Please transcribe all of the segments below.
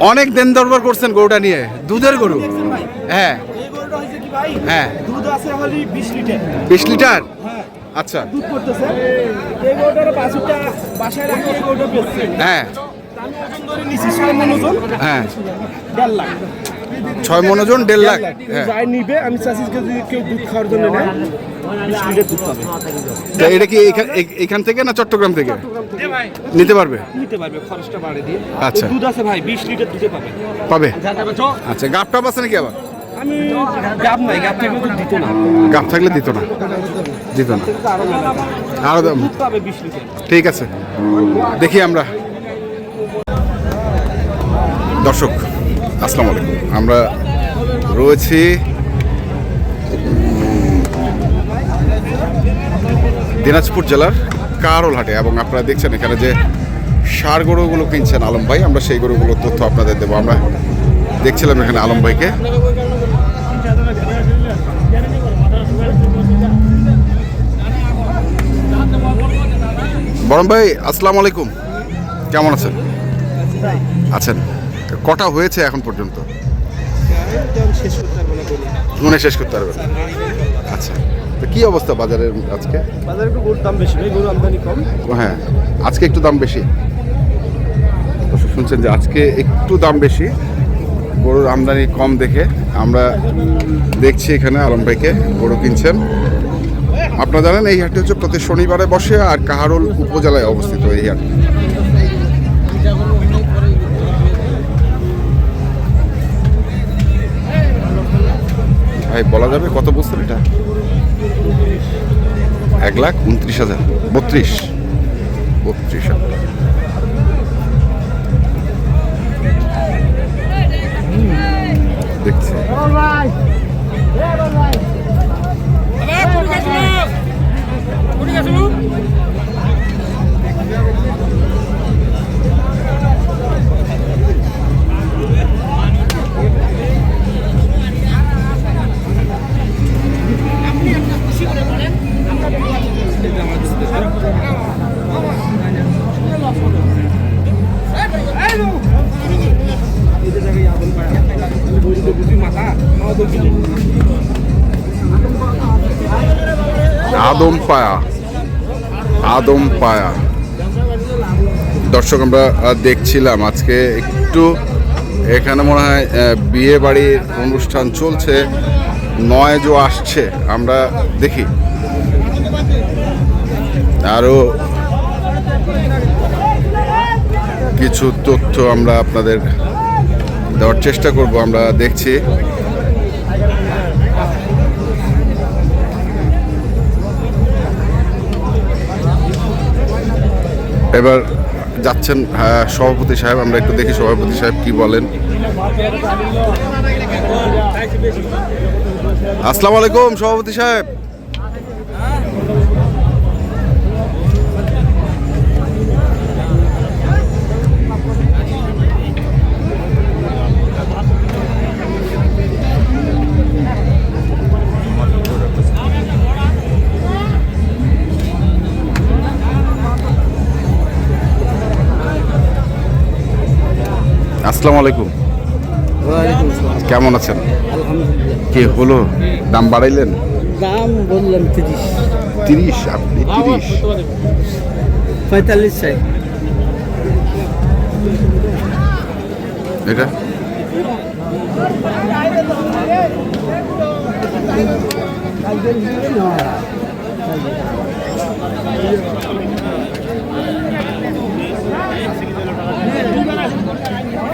অনেক দেন দরবার করছেন গরুটা নিয়ে। দুধের গরু? হ্যাঁ। হ্যাঁ। দুধ আছে হলি বিশ লিটার। হ্যাঁ। আচ্ছা। দুধ করতেছে। এই গরুটার বাছুরটা বাসায় রাখি এই গরুটা বেচছে। হ্যাঁ। আমি ওজন ধরে নিচ্ছি ছয় ওজন। হ্যাঁ। লাখ। ছয় মন ওজন দেড় লাখ। হ্যাঁ। নিবে আমি চাষি যদি কেউ দুধ খাওয়ার জন্য নেয় তা এটা কি এখান- এ- এখান থেকে না চট্টগ্রাম থেকে? নিতে পারবে? নিতে পারবে খরচটা বাড়ে দিয়ে। আচ্ছা। দুধ আছে ভাই বিশ লিটার দুধে পাবে। পাবে? আচ্ছা গাপ টাপ আছে নাকি আবার? আমি গাব নাই গাব থেকে দুধ দিত না। গাপ থাকলে দিত না। দিত না। আরও মেলা দাম। আরও দাম। দুধ পাবে বিশ লিটার। ঠিক আছে। দেখি আমরা। দর্শক আসসালামু আলাইকুম। আমরা রয়েছি দিনাজপুর জেলার কারোলহাটে এবং আপনারা দেখছেন এখানে যে সার গরুগুলো কিনছেন আলম ভাই, আমরা সেই গরুগুলোর তথ্য আপনাদের দেবো। আমরা দেখছিলাম এখানে আলম ভাইকে। বরম ভাই, আসসালামু আলাইকুম। কেমন আছেন? আছেন। কটা হয়েছে এখন পর্যন্ত? মনে শেষ করতে পারবেন আচ্ছা। তো কি অবস্থা বাজারের আজকে? বাজারে একটু গরুর দাম বেশি ভাই গরু আমদানি কম। হ্যাঁ আজকে একটু দাম বেশি। শুনছেন যে আজকে একটু দাম বেশি গরুর আমদানি কম দেখে আমরা দেখছি এখানে আলম ভাইকে গরু কিনছেন। আপনারা জানেন এই হাটটি হচ্ছে প্রতি শনিবারে বসে আর কাহারোল উপজেলায় অবস্থিত এই হাট। ভাই বলা যাবে কত বছর এটা? এক লাখ উনত্রিশ হাজার। বত্রিশ। বত্রিশ হাজার। পায়া, আদম পায়া। দর্শক, আমরা দেখছিলাম আজকে একটু, এখানে মনে হয় বিয়ে বাড়ির অনুষ্ঠান চলছে নয় জো আসছে, আমরা দেখি। আরও কিছু তথ্য আমরা আপনাদের দেওয়ার চেষ্টা করব, আমরা দেখছি। এবার যাচ্ছেন আহ, সভাপতি সাহেব আমরা একটু দেখি সভাপতি সাহেব কি বলেন। আসসালামু আলাইকুম সভাপতি সাহেব। আসসালামু আলাইকুম। কেমন আছেন? কি হলো? দাম বাড়াইলেন? দাম বললাম তিরিশ। তিরিশ? আপনি তিরিশ? পঁয়তাল্লিশ চাই। এটা?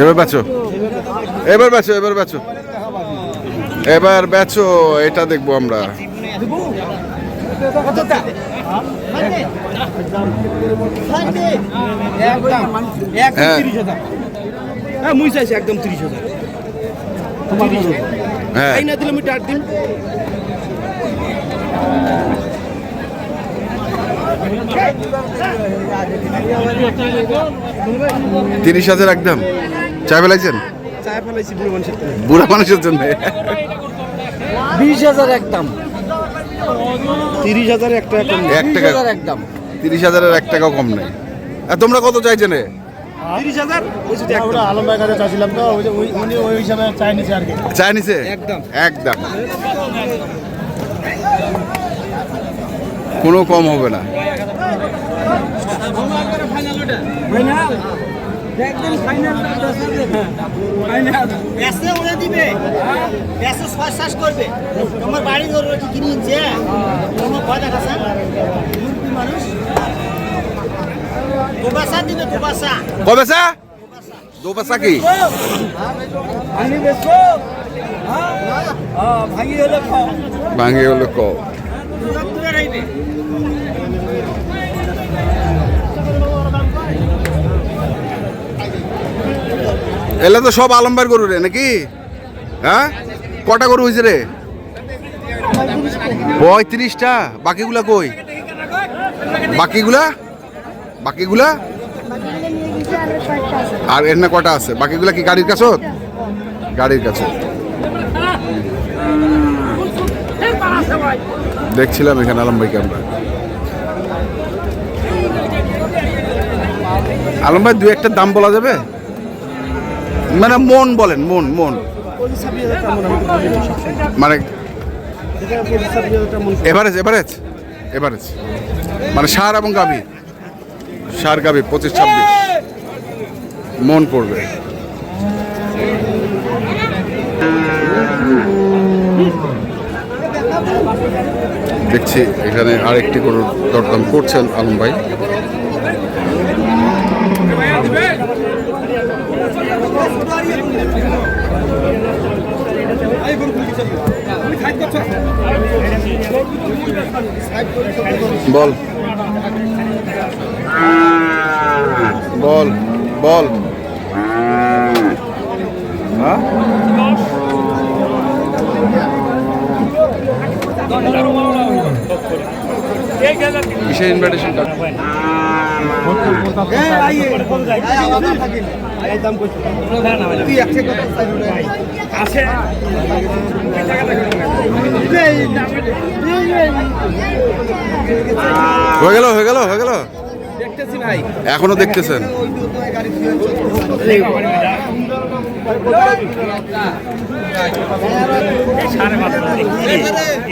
এবার বেচো। এবার বেচো এবার বেচো। এবার বেচো এটা দেখব আমরা। হ্যাঁ। হ্যাঁ মুই চাইছি একদম তিরিশ হাজার। হ্যাঁ। এই না দিলে আমি টার দিন তিরিশ হাজার একদম। চাই ফেলাইছেন? ফেলাইছি বুড়ো মানুষের বুড়া মানুষের জন্য? বিশ হাজার একদম তিরিশ হাজার একটা কম এক টাকা হাজার একদম তিরিশ হাজারের এক টাকাও কম নেই। আর তোমরা কত চাইছেন? তিরিশ হাজার? আলম কাছে চাইছিলাম তো ওই যে ওই- উনি ওই হিসাবে চাই নিছে আর কি। চাই একদম। একদম কোনো কম হবে না। এসে উড়ে দিবে। এসে ছয় শ্বাস করবে। তোমার বাড়ি ঘর রয়েছে কিনে নিচ্ছে তোমার ভয় দেখাচ্ছে মুরগি মানুষ। দুবাসা দিবে দুবাসা। কবে সা দো পয়সা কি? ভাঙি হলে ভাঙে হলো ক এলে তো সব আলম্বার গরু রে, নাকি? হ্যাঁ? কটা গরু হয়েছে রে? পঁয়ত্রিশটা। বাকিগুলা কই? বাকিগুলা? বাকিগুলা? আর এর না কটা আছে? বাকিগুলা কি গাড়ির কাছে গাড়ির কাছে দেখছিলাম এখানে আলম ভাইকে আমরা। আলম ভাই দু একটা দাম বলা যাবে? মানে মন বলেন, মন মন। মনে। Average average average. মানে সার এবং গাভি। সার, গাভি, পঁচিশ, ছাব্বিশ। মন পড়বে। দেখছি এখানে আরেকটি গরুর দরদাম করছেন আলম ভাই। বল। বল বল। হ্যাঁ? কিসের ইনভাইটেশন না? হয়ে গেল হয়ে গেল হয়ে গেল। দেখতেছি ভাই। এখনও দেখতেছেন। বেশি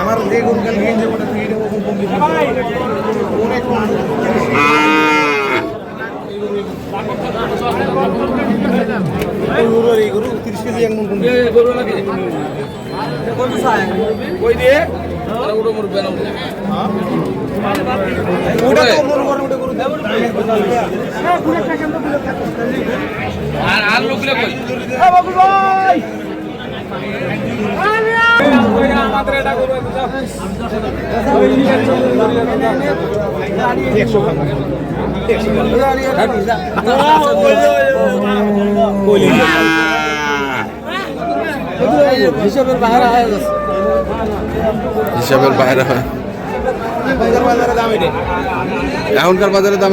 আমার যে গরু কাল নিয়ে যাব ওটা তুই এটা কখন কম দিবি? এই গরু আর এই গরু 30 কেজি এক মন কম দিবি। ওটা তো মন করে ওটা গরু। দেবো হিসাবের বাইরে হিসাবের বাইরে হয় বাজারে দাম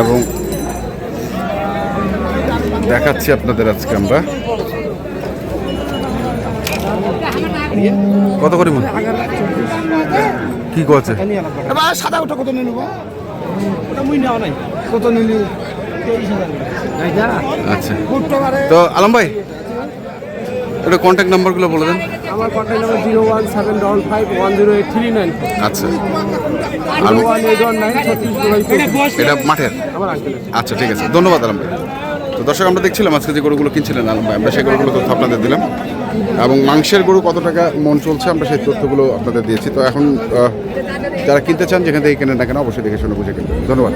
এবং দেখাচ্ছি আপনাদের আজকে আমরা। কত করে মন? কি করছে? সাদা ওটা কত নিয়ে নেব? ওটা মুই নেওয়া নাই। কত নিলি? আচ্ছা। তো আলম ভাই এটা কন্ট্যাক্ট নাম্বারগুলো বলে দেন। আমার contact number zero one seven double five one zero eight three nine আচ্ছা। আর ওয়ান এইট ওয়ান নাইন ছত্রিশ এটা মাঠের? আমার আচ্ছা ঠিক আছে। ধন্যবাদ আলম ভাই। তো দর্শক আমরা দেখছিলাম আজকে যে গরুগুলো কিনছিলেন আলম ভাই। আমরা সেই গরুগুলো তথ্য আপনাদের দিলাম। এবং মাংসের গরু কত টাকা মন চলছে আমরা সেই তথ্যগুলো আপনাদের দিয়েছি। তো এখন যারা কিনতে চান যেখান থেকে কেনেন না কেন অবশ্যই দেখে শুনে বুঝে কিনবেন ধন্যবাদ।